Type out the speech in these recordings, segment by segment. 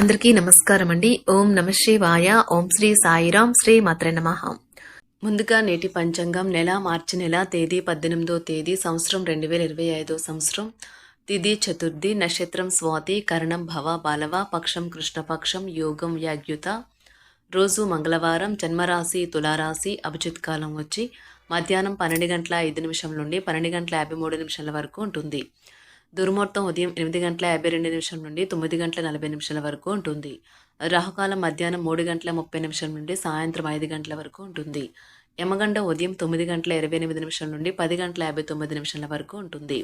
అందరికీ నమస్కారం అండి. ఓం నమ శివాయ. ఓం శ్రీ సాయిరాం శ్రీ మాత్రే నమ. ముందుగా నేటి పంచాంగం నెల మార్చి నెల తేదీ పద్దెనిమిదో తేదీ సంవత్సరం రెండు వేల ఇరవై ఐదో సంవత్సరం. తిథి చతుర్థి నక్షత్రం స్వాతి కరణం భవ బాలవ పక్షం కృష్ణపక్షం యోగం వ్యాగ్యుత రోజు మంగళవారం జన్మరాశి తులారాశి అభిజిత్ కాలం వచ్చి మధ్యాహ్నం పన్నెండు గంటల ఐదు నిమిషం నుండి పన్నెండు గంటల యాభై మూడు నిమిషాల వరకు ఉంటుంది. దుర్ముహూర్తం ఉదయం ఎనిమిది గంటల యాభై రెండు నిమిషం నుండి తొమ్మిది గంటల నలభై నిమిషాల వరకు ఉంటుంది. రాహుకాలం మధ్యాహ్నం మూడు గంటల ముప్పై నిమిషం నుండి సాయంత్రం ఐదు గంటల వరకు ఉంటుంది. యమగండ ఉదయం తొమ్మిది గంటల ఇరవై ఎనిమిది నిమిషం నుండి పది గంటల యాభై తొమ్మిది నిమిషాల వరకు ఉంటుంది.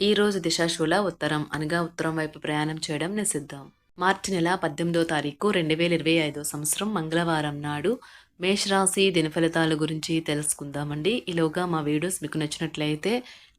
ఈ రోజు దిశాశూల ఉత్తరం అనగా ఉత్తరం వైపు ప్రయాణం చేయడం నిషిద్ధం. మార్చి నెల పద్దెనిమిదో తారీఖు రెండు వేల ఇరవై ఐదో సంవత్సరం మంగళవారం నాడు మేషరాశి దినఫలితాల గురించి తెలుసుకుందామండి. ఈలోగా మా వీడియోస్ మీకు నచ్చినట్లయితే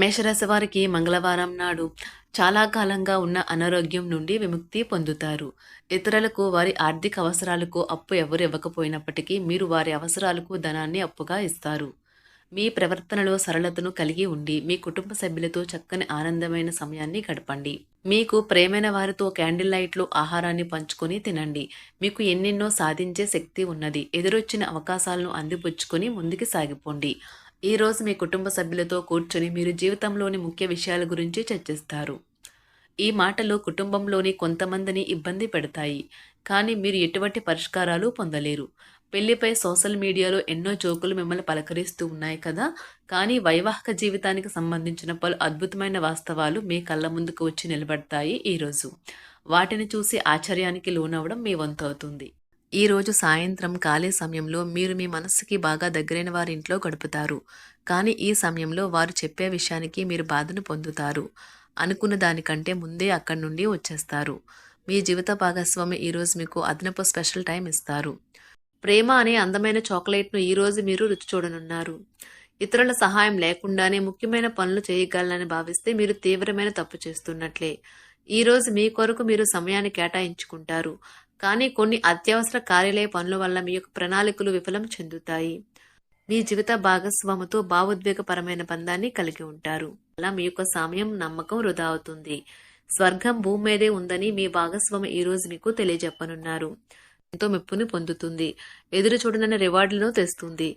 మేషరాశి వారికి మంగళవారం నాడు చాలా కాలంగా ఉన్న అనారోగ్యం నుండి విముక్తి పొందుతారు. ఇతరులకు వారి ఆర్థిక అవసరాలకు అప్పు ఎవరు ఇవ్వకపోయినప్పటికీ మీరు వారి అవసరాలకు ధనాన్ని అప్పుగా ఇస్తారు. మీ ప్రవర్తనలో సరళతను కలిగి ఉండి మీ కుటుంబ సభ్యులతో చక్కని ఆనందమైన సమయాన్ని గడపండి. మీకు ప్రేమైన వారితో క్యాండిల్ లైట్లు ఆహారాన్ని పంచుకొని తినండి. మీకు ఎన్నెన్నో సాధించే శక్తి ఉన్నది. ఎదురొచ్చిన అవకాశాలను అందిపుచ్చుకొని ముందుకు సాగిపోండి. ఈరోజు మీ కుటుంబ సభ్యులతో కూర్చొని మీరు జీవితంలోని ముఖ్య విషయాల గురించి చర్చిస్తారు. ఈ మాటలు కుటుంబంలోని కొంతమందిని ఇబ్బంది పెడతాయి. కానీ మీరు ఎటువంటి పరిష్కారాలు పొందలేరు. పెళ్ళిపై సోషల్ మీడియాలో ఎన్నో జోకులు మిమ్మల్ని పలకరిస్తూ ఉన్నాయి కదా? కానీ వైవాహిక జీవితానికి సంబంధించిన పలు అద్భుతమైన వాస్తవాలు మీ కళ్ళ ముందుకు వచ్చి నిలబడతాయి ఈరోజు వాటిని చూసి ఆశ్చర్యానికి లోనవ్వడం మీ వంతు అవుతుంది ఈరోజు సాయంత్రం ఖాళీ సమయంలో మీరు మీ మనస్సుకి బాగా దగ్గరైన వారి ఇంట్లో గడుపుతారు. కానీ ఈ సమయంలో వారు చెప్పే విషయానికి మీరు బాధను పొందుతారు. అనుకున్న దానికంటే ముందే అక్కడి నుండి వచ్చేస్తారు. మీ జీవిత భాగస్వామి ఈరోజు మీకు అదనపు స్పెషల్ టైం ఇస్తారు. ప్రేమ అనే అందమైన చాక్లెట్ను ఈరోజు మీరు రుచి చూడనున్నారు. ఇతరుల సహాయం లేకుండానే ముఖ్యమైన పనులు చేయగలనని భావిస్తే మీరు తీవ్రమైన తప్పు చేస్తున్నట్లే. ఈరోజు మీ కొరకు మీరు సమయాన్ని కేటాయించుకుంటారు. కానీ కొన్ని అత్యవసర కార్యాలయ పనుల వల్ల మీ యొక్క ప్రణాళికలు విఫలం చెందుతాయి. మీ జీవిత భాగస్వామితో భావోద్వేగపరమైన బంధాన్ని కలిగి ఉంటారు. అలా మీ యొక్క సమయం నమ్మకం వృధా అవుతుంది. స్వర్గం భూమి మీదే ఉందని మీ భాగస్వామి ఈ రోజు మీకు తెలియజెప్పనున్నారు. ఎంతో మెప్పుని పొందుతుంది. ఎదురు చూడనన్న రివార్డులను తెస్తుంది.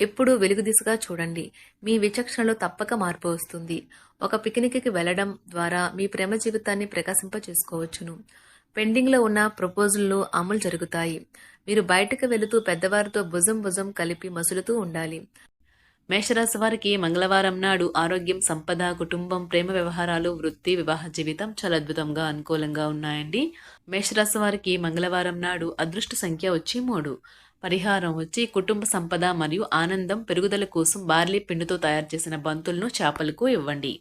ఎప్పుడూ వెలుగు దిశగా చూడండి. మీ విచక్షణలో తప్పక మార్పు వస్తుంది. ఒక పిక్నిక్కి వెళ్ళడం ద్వారా మీ ప్రేమ జీవితాన్ని ప్రకాశింప చేసుకోవచ్చును పెండింగ్లో ఉన్న ప్రపోజల్లు అమలు జరుగుతాయి. మీరు బయటకు వెళుతూ పెద్దవారితో భుజం భుజం కలిపి మసులుతూ ఉండాలి. మేషరాశి వారికి మంగళవారం నాడు ఆరోగ్యం సంపద కుటుంబం ప్రేమ వ్యవహారాలు వృత్తి వివాహ జీవితం చాలా అద్భుతంగా అనుకూలంగా ఉన్నాయండి. మేషరాశి వారికి మంగళవారం నాడు అదృష్ట సంఖ్య వచ్చి మూడు. పరిహారం వచ్చి కుటుంబ సంపద మరియు ఆనందం పెరుగుదల కోసం బార్లీ పిండితో తయారు చేసిన బంతులను చేపలకు ఇవ్వండి.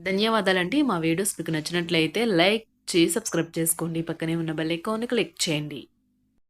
ధన్యవాదాలండి. మా వీడియోస్ మీకు నచ్చినట్లయితే లైక్ చేసి సబ్స్క్రైబ్ చేసుకోండి. పక్కనే ఉన్న బెల్ ఐకాన్ క్లిక్ చేయండి.